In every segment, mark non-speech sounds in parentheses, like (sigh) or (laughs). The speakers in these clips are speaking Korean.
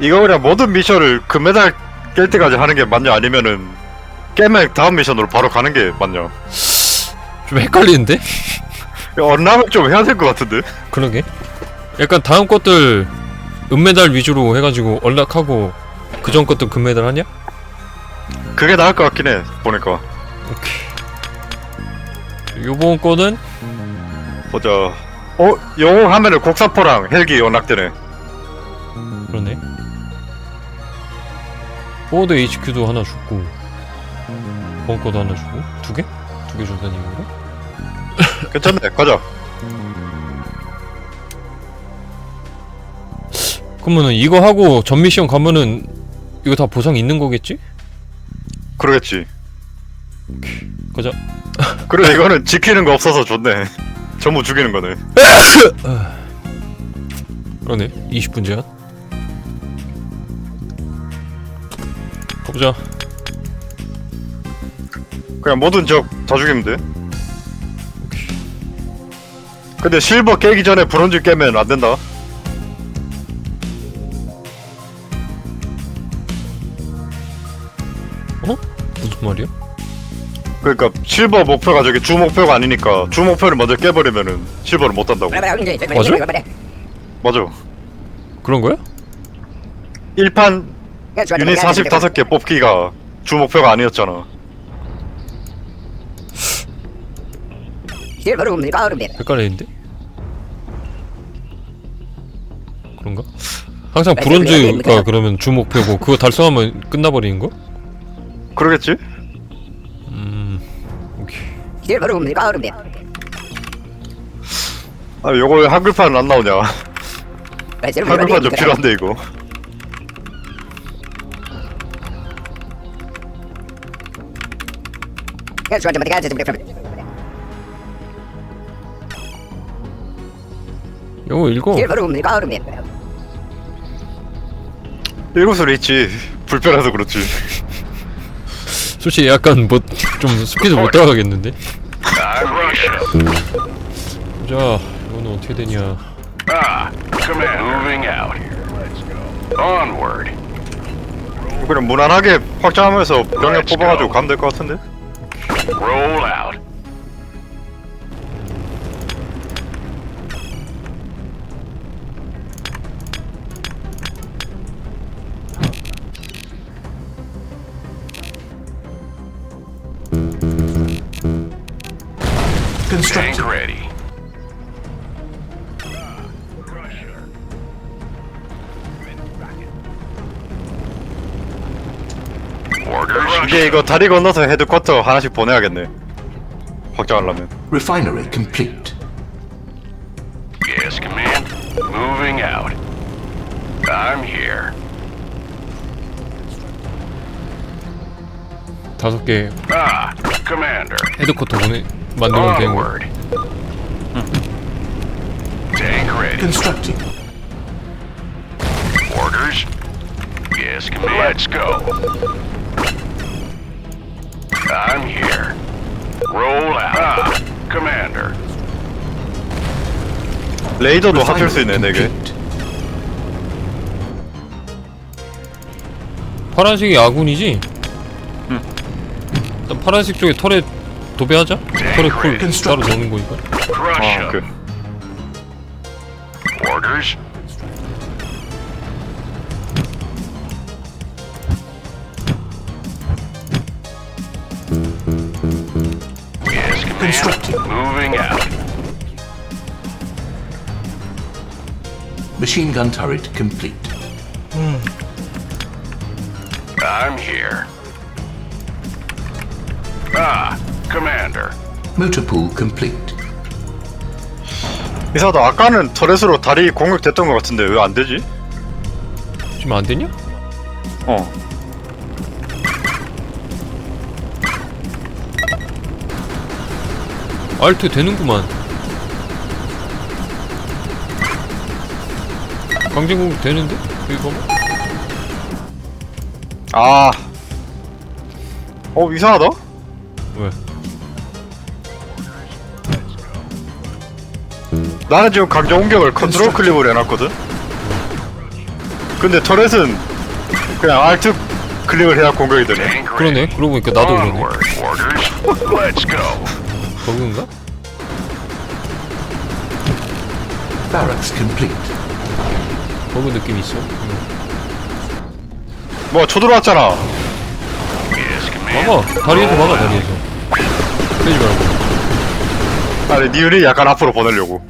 이거 그냥 모든 미션을 금메달 깰 때까지 하는 게 맞냐 아니면은 깨면 다음 미션으로 바로 가는 게 맞냐 좀 헷갈리는데? (laughs) 언락을 좀 해야 될 것 같은데 그러게. 약간 다음 것들 은메달 위주로 해가지고 언락하고 그전 것들 금메달 하냐? 그게 나을 것 같긴 해 보니까 오케이. 요번 거는 보자 어? 영웅 하면은 곡사포랑 헬기 언락되네 그러네. 포워드 HQ도 하나 번 거도 하나 주고 두 개? 두 개 준다는 이유인가? (laughs) 괜찮네 가자 그러면은 이거 하고 전 미션 가면은 이거 다 보상 있는 거겠지? 그러겠지 가자. 그래 이거는 지키는 거 없어서 좋네 전부 죽이는 거네 (laughs) 그러네. 20분 제한. 가보자. 그냥 모든 적다 죽이면 돼 근데 실버 깨기 전에 브론즈 깨면 안 된다 그러니까 실버 목표가 저기 주 목표가 아니니까 주 목표를 먼저 깨버리면은 실버를 못 단다고 맞아? 맞아 그런 거야? 1판 유닛 45개 뽑기가 주 목표가 아니었잖아 헷갈리는데? 그런가? 항상 브론즈가 그러면 주 목표고 그거 달성하면 끝나버리는 거? 그러겠지? 음, 오케이. 아 요거 한글판 안 나오냐? 한글판 좀 필요한데 이거. 이거 읽어. 읽을 수는 있지. 불편해서 그렇지. 솔직히 약간 뭐 좀 스피드 못 따라가겠는데? 자, 이거는 어떻게 되냐? Ah, command moving out. Onward. 그냥 무난하게 확장하면서 병력 뽑아가지고 가면 될 것 같은데? Roll out. Tank ready. Orders. 이제 이거 다리 건너서 헤드쿼터 하나씩 보내야겠네 확장하려면 Refinery complete. Yes, command. Moving out. I'm here. 다섯 개 Ah, Commander. 헤드쿼터 보내 만들면 되는 거. Onward. Tank ready. Constructing. Orders. Yes, command. Let's go. I'm here. Roll out. Ah, Commander. 레이저도 합칠 수 있네 4개 complete. 파란색이 아군이지? 응. 일단 파란색 쪽에 털에 도배하자. 털에 쿨 따로 넣는 거니까. Crush 아. 그 Orders. Yes, command. Constructing. Moving out. Machine gun turret complete. I'm here. Ah, Commander. Motor pool complete. 이사다 아까는 터렛으로 다리 공격됐던 것 같은데 왜 안 되지? 지금 안 되냐? 어 알트 되는구만. 강제 공격 되는데? 이거 뭐? 아. 어 이상하다. 왜? 나는 지금 강정 공격을 컨트롤 클릭으로 해놨거든. 근데 터렛은 그냥 알트 클릭을 해야 공격이 되네. 그러네. 그러고 보니까 나도 그러네 Onward, orders. Let's go. 버그인가? Barracks complete. 버그 느낌 있어 응. 뭐 쳐들어왔잖아. Yes, command. 막아 다리에서 막아 다리에서 빼지 말고 아니 니은이 약간 앞으로 보내려고.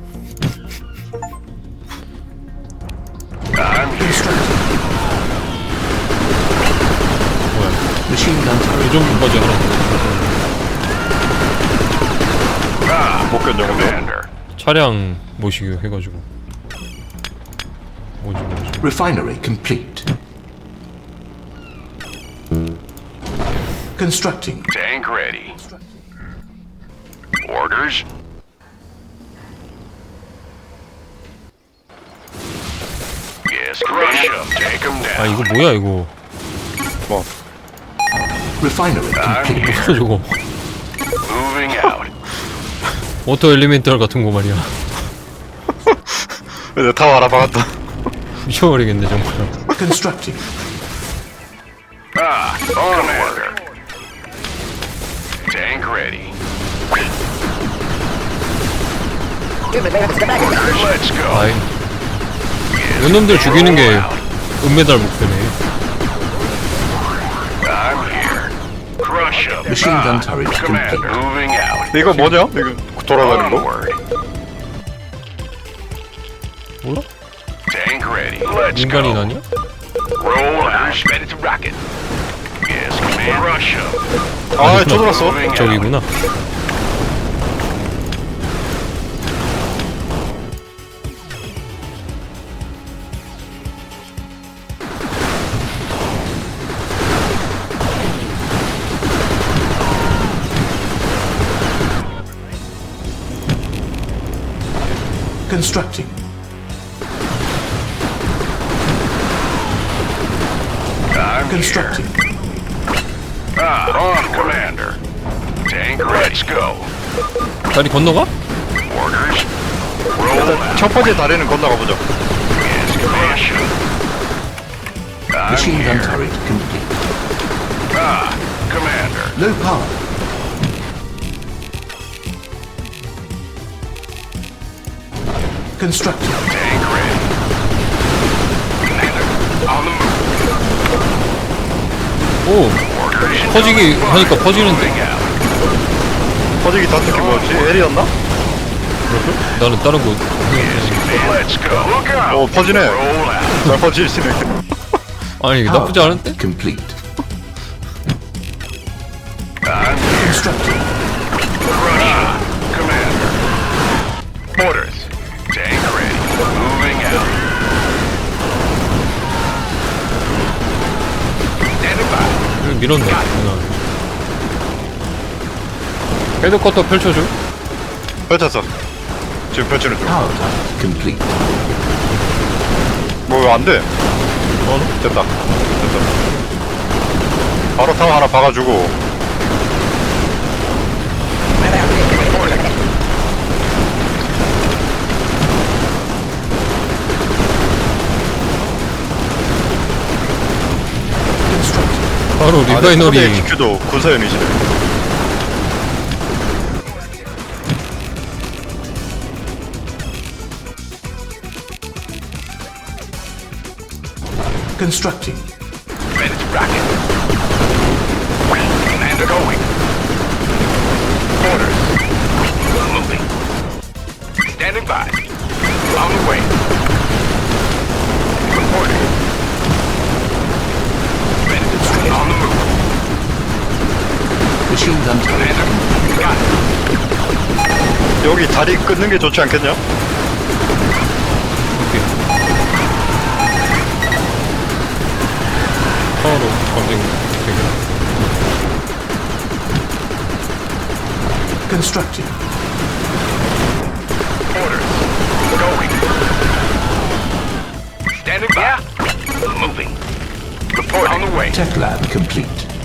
Ah, 못 견뎌 근데. Commander. 차량 모시기 해가지고 뭐지 뭐지 Refinery complete. Constructing. Tank ready. Orders. Yes, crush 'em. Take 'em 아 down. 이거 뭐야 이거 뭐 Refinery complete. 뭐야 저거 Moving out. 워터 엘리멘탈 같은 거 말이야 근데 다 알아봐갔다. 미쳐버리겠네 정말 Constructing. Ah, Commander. Tank ready. Let's go. 아이 이놈들 죽이는 게 은메달 목표네 Machine gun Ah, turret Commander. complete. Moving out. 근데 이거 뭐냐? 이거 돌아가는 거? Onward. 몰라? Tank ready. Let's 인간이 go. 나냐? Roll out. Ready to rocket. Yes, command. Crush 'em. 아 out. 저기구나 Constructing. I'm Constructing. here. Ah, on, Commander. Tank ready. Let's go. 다리 건너가? Orders. Roll out. 첫 번째 다리는 건너가 보자. Yes, 'em. I'm Machine gun here. turret complete. Ah, Commander. Low power. Constructing. Tank ready. Commander, on the move. 오 Orders. 퍼지기 하니까 퍼지는데. 퍼지기 다 특히 뭐였지? L이었나? 나는 다른 거 Let's go. Look out. 어 퍼지네. Roll out. 잘 퍼지시네. 아니 나쁘지 않은데? Complete. 밀었네 누나 헤드커터 펼쳐줘 펼쳤어. 지금 펼치는 중. Complete. 뭐안 돼? 어? 됐다. 됐다. 바로 타워 하나 박아주고. 바로 리파이너리 HQ도 군사연이시네. Constructing. Ready to rocket. Commander going. Orders. Moving. Standing by. On the way. Reporting. Got it. 여기 다리 끊는 게 좋지 않겠냐? 파워로 검증 되게 Constructing. Orders. Going. Standing by. Moving. Report on the way. Tech lab complete.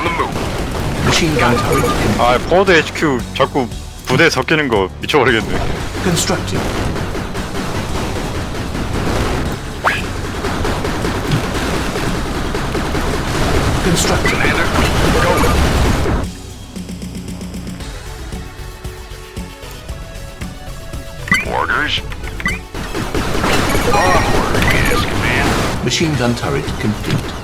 Ready to rocket. On the move. Machine gun turret com- 아 포워드 HQ 자꾸 부대 섞이는 거 미쳐버리겠네 constructing. Constructing. Orders. Onward. Yes, command. Machine gun turret complete.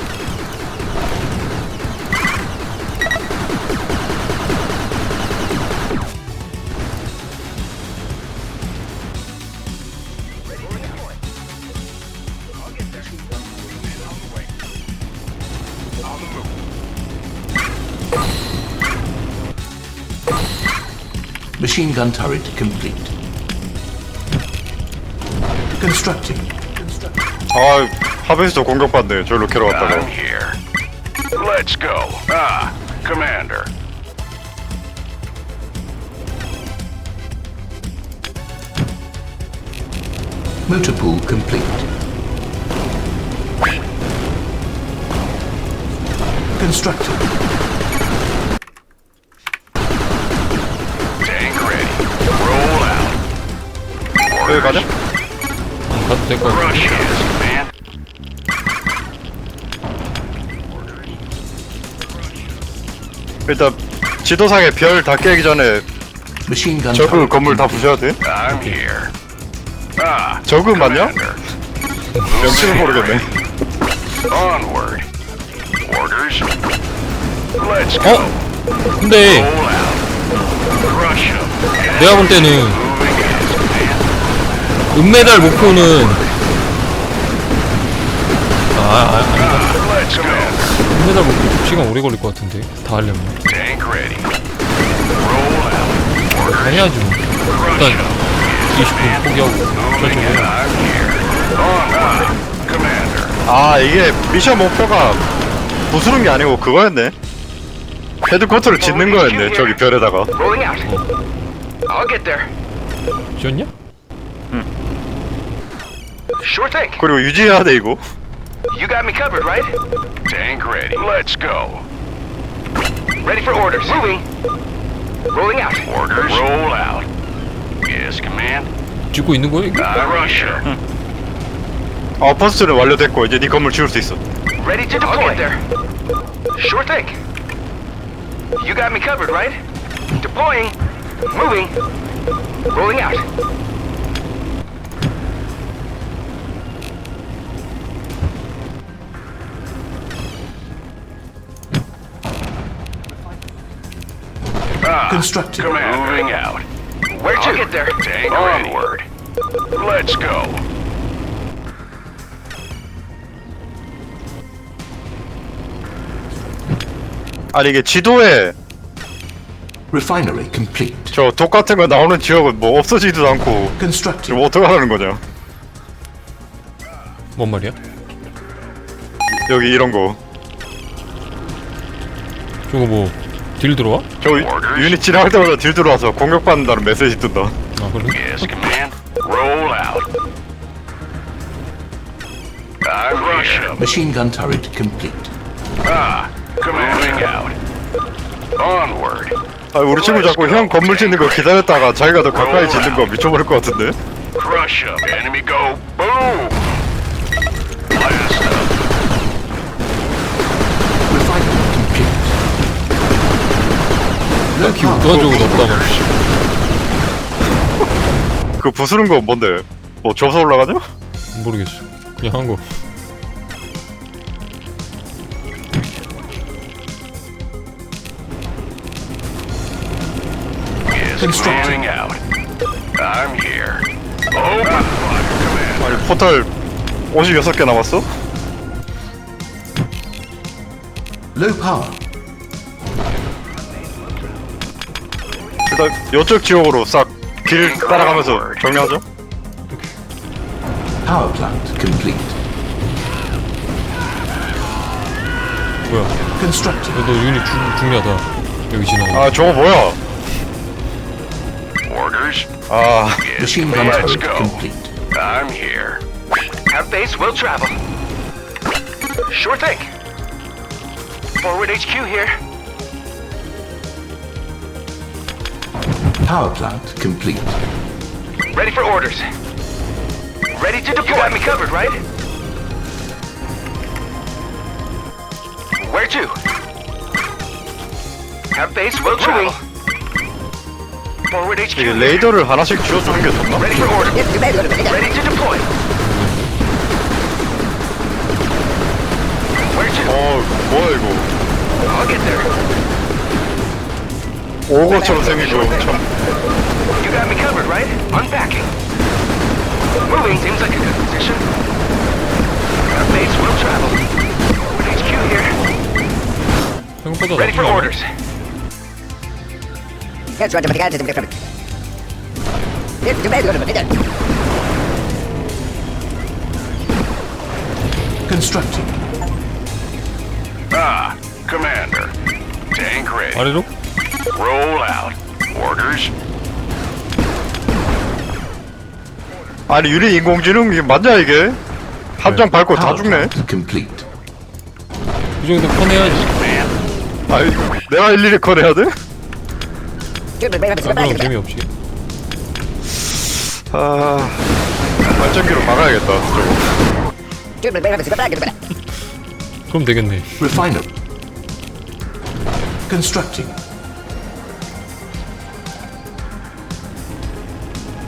Machine gun turret complete. Constructing. 아 하베스도 공격받네 저기로 캐러 갔다가 I'm here. Let's go. Ah, Commander. Motor pool complete. Constructing. 여기 가자 안 가도 될것 같아. 일단 지도상에 별 다 깨기 전에 Machine gun 저그 turret 건물 다 부셔야 돼? I'm here. Ah, 저그 맞냐? 명칭을 모르겠네 Onward. Orders. Let's go. 어? 근데 Roll out. Crush 'em. 내가 볼 때는. 은메달 목표는 아, 아 아니다. 은메달 목표 시간 오래 걸릴 것 같은데 다 하려면. 다 해야지 뭐 일단 'em. 20분 포기하고 저쪽에. 아 이게 미션 목표가 부수는 게 아니고 그거였네 헤드쿼터를 짓는 거였네 저기 별에다가 Rolling out. I'll get there. 지었냐? Sure thing. 그리고 유지해야 돼 이거 You got me covered, right? Tank ready. Let's go. Ready for orders. Moving. Rolling out. Orders. Roll out. Yes, command. 짓고 있는 거야 이거? I Russia. (laughs) 아 퍼스트는 완료됐고 이제 네 건물 지을 수 있어 Ready to deploy. I'll get there. Sure thing. You got me covered, right? Deploying. Moving. Rolling out. Ah, Constructing. Command. Moving out. Where to? get there. Tank Onward. Let's go. 아니 이게 지도에 Refinery complete. 저 독 같은 거 나오는 지역은 뭐 없어지지도 않고 Constructing. 지금 어떻게 하는 거냐 뭔 말이야? 여기 이런 거 저거 뭐 딜 들어와? 저 유닛 지나갈 때마다 딜 들어와서 공격받는다는 메시지 뜬다 아 그래? Yes, command. Roll out. I'm Russia. Machine gun turret complete. Ah, commanding out. Onward. 아 우리 친구 자꾸 형 건물 짓는 거 기다렸다가 자기가 더 가까이 짓는 거 미쳐버릴 것 같은데 Crush 'em. Enemy go. Boom. Power. 누가 적은 없다가 그 부수는 거 뭔데 뭐 줘서 올라가냐? 모르겠어 그냥 한거 Yes, Constructing. commanding out. I'm here. Open fire, command. 아니 포탈 56개 남았어? Low power. 일단 이쪽 지역으로 싹 길 따라가면서 정리하죠 Power plant complete. 뭐야 Constructing. 너 유닛 중, 중요하다 여기 지나가 아 저거 뭐야 Orders. 아 Machine gun. Let's turret go. complete. I'm here. Have base will travel. Sure thing. Forward HQ here. Power plant complete. Ready for orders. Ready to deploy. You got me covered, right? Where to? Have base will travel. Forward HQ. 이게 레이더를 하나씩 쥐어주는 게 좋나? Ready for orders. Ready to deploy. Where to? 어 뭐야 이거 I'll get there. 오거처럼 생기고 참 You got me covered, right? Unpacking. Moving seems like a good position. Our base will travel. Forward HQ here. 생각보다 Ready for 나쁘지 않아. orders. That's right, but I got to different. It's the bad one, but it Constructing. Ah, Commander. Tank ready. 아래로? Roll out. Orders. 아니 유리 인공지능 이게 맞냐 이게 함정 밟고 다 죽네 complete. 그 정도 커내야지. 아니 내가 일일이 커내야 돼? 안 그러면 재미없지. 아 발전기로 막아야겠다 저거 그럼 되겠네. Refinery. Constructing.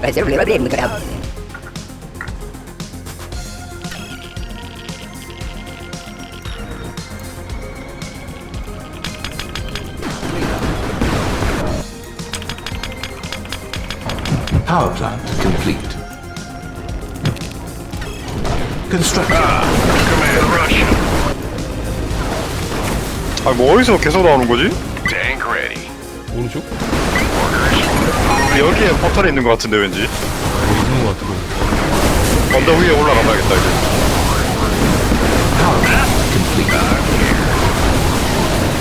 But it's really really good help. Power plant complete. Constructing. Command Russia. 아니 뭐 어디서 계속 나오는 거지? Tank ready. 오른쪽? 여기에 포털이 있는 것 같은데 왠지 뭐 있는 것 같아. 언덕 위에 올라가 봐야겠다 이제 Power plant complete.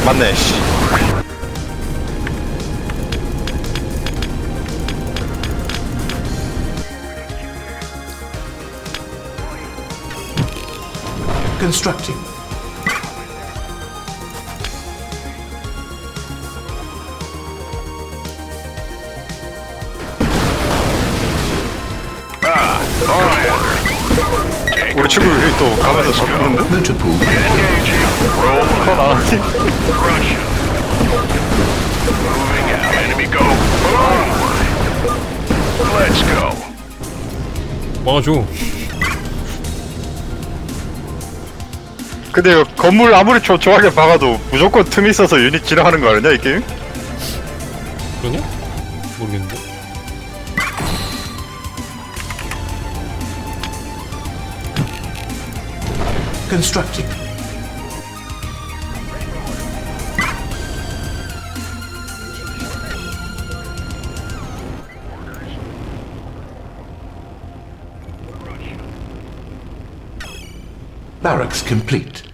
맞네 씨 Constructing. 친구 여기 또 가면서 go. Boom. Let's go. 막아줘. 근데 건물 아무리 촘촘하게 박아도 무조건 틈이 있어서 유닛 지나가는 거 아니냐 이 게임? 그러냐? Constructing. Barracks complete.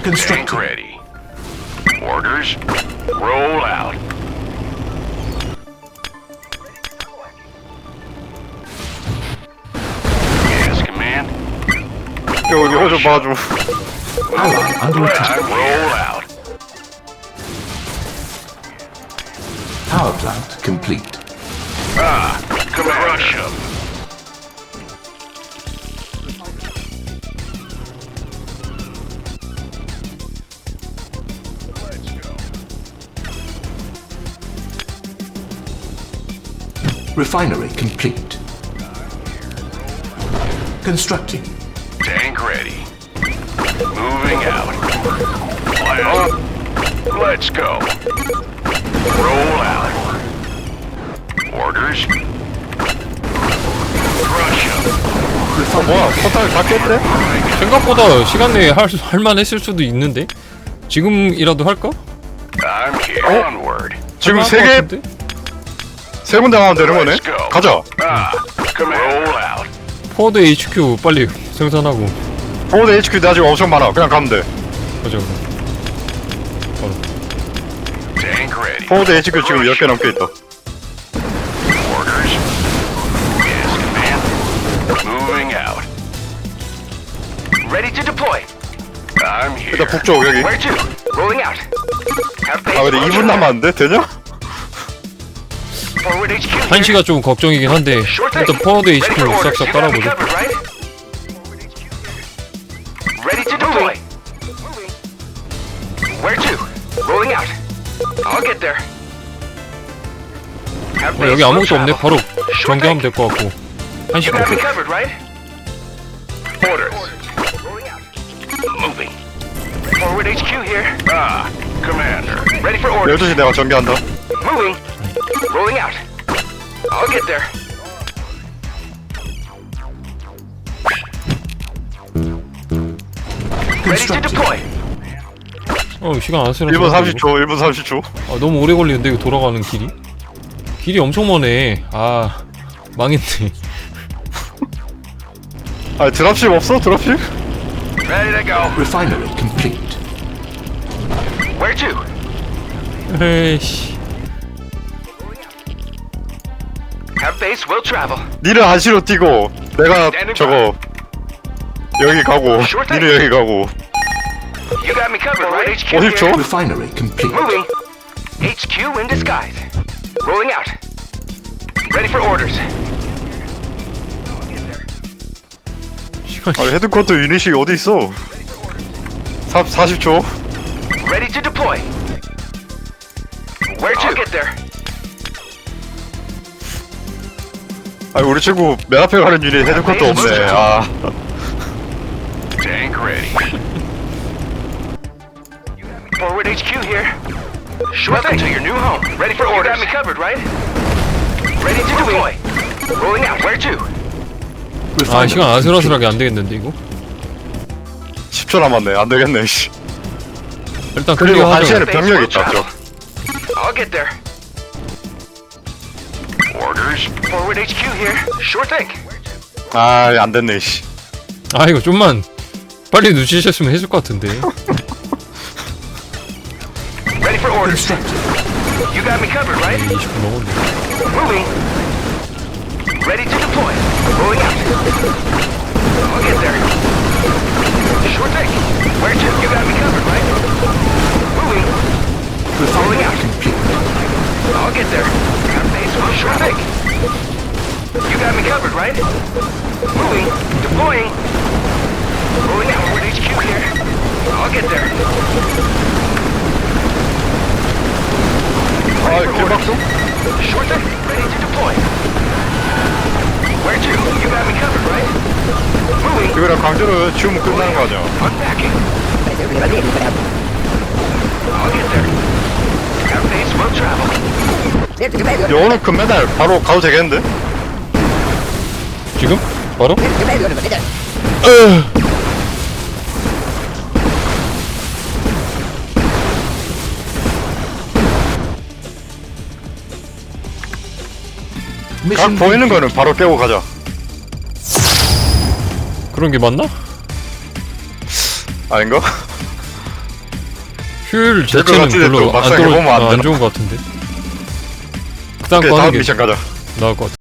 Tank Constructing. ready. Orders. Roll out. Yes, command. 이거 이거 좀 봐줘 Ally under attack. Roll out. Power plant complete. Ah, crush 'em. Refinery complete. Constructing. Tank ready. Moving out. Fly up. Let's go. Roll out. Orders. Crush 'em. 어 뭐야 포탈 다 깼대? 생각보다 시간 내에 할, 할만했을 수도 있는데? 지금이라도 할까? I'm here. Onward. 지금 할만할 것 세개 같은데? 세 군데 가면 되는 거네? 가자 Ah. 포워드 HQ 빨리 생산하고 포드 HQ도 아직 엄청 많아 그냥 가면 돼 가자 그럼. 포드 HQ 지금 10개 넘게 있다 Orders. Yes, command. Moving out. Ready to deploy. I'm here. 일단 북쪽 여기 Where to? Rolling out. Have base 아 근데 2분 남았는데 되냐? 한시가 좀 걱정이긴 한데. 일단 포워드 Ready for HQ orders. 싹싹 깔아보자 어, 여기 아무것도 없네. 바로 전개하면 될 것 같고 한시. Forward HQ here. Ah, Commander. Ready for orders. 12시 내가 전개한다 Moving. Rolling out. I'll get there. Ready to deploy. 어 시간 안 쓰라 1분 30초 1분 30초 아, 너무 오래 걸리는데 이거 돌아가는 길이 길이 엄청 머네 아 망했네 아 드랍십 없어 드랍십? Ready to go. Refinery complete. Where to? 에이씨 Base will travel. 니는 한시로 뛰고 내가 저거 여기 가고. 니는 여기 가고 You got me covered, right? HQ here. 50초? Refinery complete. Moving. HQ in disguise. Rolling out. Ready for orders. 아 헤드쿼터 유닛이 어디 있어 4, 40초 Ready to deploy. Where to? I'll get there. 아 우리 친구 맨 앞에 가는 유닛 헤드쿼터 없네 아 Tank ready. Forward HQ here. Welcome to your new home. Ready for orders. You got me covered, right? Ready to deploy. Rolling out. Where to? 아 시간 아슬아슬하게 안 되겠는데 이거 10초 남았네 안 되겠네 씨. 일단 그리고 클리어 하자 한시에는 병력 있다 저 I'll get there. Forward HQ here. Sure thing. 아, 안 됐네, 씨. 아 이거 좀만 빨리 눈치셨으면 해줄 것 같은데 Ready for orders. You got me covered, right? 20분 넘었네 Moving. Ready to deploy. Rolling out. I'll get there. Sure thing. Where to? You got me covered, right? Moving. Rolling out. I'll get there. Got base. Sure thing. You got me covered, right? Moving. Deploying. Rolling out. Forward HQ here. I'll get there. 아, 개박수? Sure thing. Ready to deploy. Where to? You got me covered, right? Moving. 이거랑 강제로 지우면 끝나는 거 아니야? Unpacking. Parece que va bien, pero... I'll get there. Have base will travel. 오늘 금메달 바로 가도 되겠는데? 지금? 바로? Medio... pero... 각 보이는 거는 바로 깨고 가자. 그런 게 맞나? 아닌가? 효율 될것 자체는 같은데 별로 또 안, 막상 떨어, 해보면 안안 되나? 좋은 것 같은데 그 다음 오케이, 거 다음 게 미션 가자. 나을 것 같아